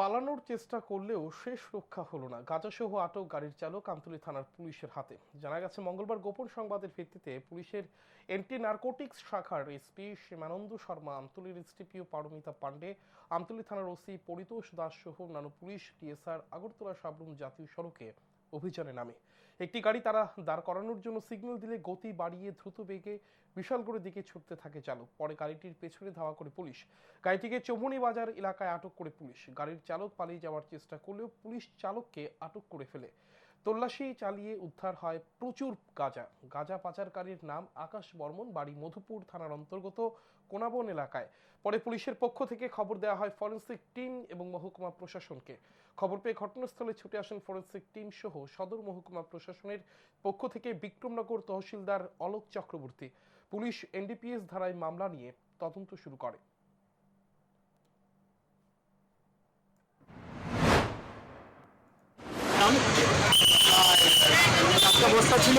পালানোর চেষ্টা করলেও শেষ রক্ষা হলো না। গাজাসহ আটক গাড়ির চালক আমতলী থানার পুলিশের হাতে। জানা গেছে, মঙ্গলবার গোপন সংবাদের ভিত্তিতে পুলিশের এন্টি নার্কোটিক্স শাখার এসপি সীমানন্দ শর্মা, আমতলীর এসটিপিও পারমিতা পাণ্ডে, আমতলী থানার ওসি পরিতোষ দাস সহ অন্যান্য পুলিশ টিএসআর আগরতলা সাবরুম জাতীয় সড়কে অভিযানে নামে। একটি গাড়ি তারা দাঁড় করানোর জন্য সিগন্যাল দিলে গতি বাড়িয়ে দ্রুত বেগে বিশালগড়ের দিকে ছুটতে থাকে চালক। পরে গাড়িটির পেছনে ধাওয়া করে পুলিশ। গাড়িটিকে চৌমনি বাজার এলাকায় আটক করে পুলিশ। গাড়ির চালক পালিয়ে যাওয়ার চেষ্টা করলেও পুলিশ চালককে আটক করে ফেলে। তল্লাশি চালিয়ে উদ্ধার হয় প্রচুর গাঁজা। গাঁজা পাচারকারীর নাম আকাশ বর্মন, বাড়ি মধুপুর থানার অন্তর্গত কোনাবন এলাকায়। পরে পুলিশের পক্ষ থেকে খবর দেওয়া হয় ফরেন্সিক টিম এবং মহকুমা প্রশাসনকে। খবর পেয়ে ঘটনাস্থলে ছুটে আসেন ফরেন্সিক টিম সহ সদর মহকুমা প্রশাসনের পক্ষ থেকে বিক্রমনগর তহসিলদার অলোক চক্রবর্তী। পুলিশ এনডিপিএস ধারায় মামলা নিয়ে তদন্ত শুরু করে। ছিল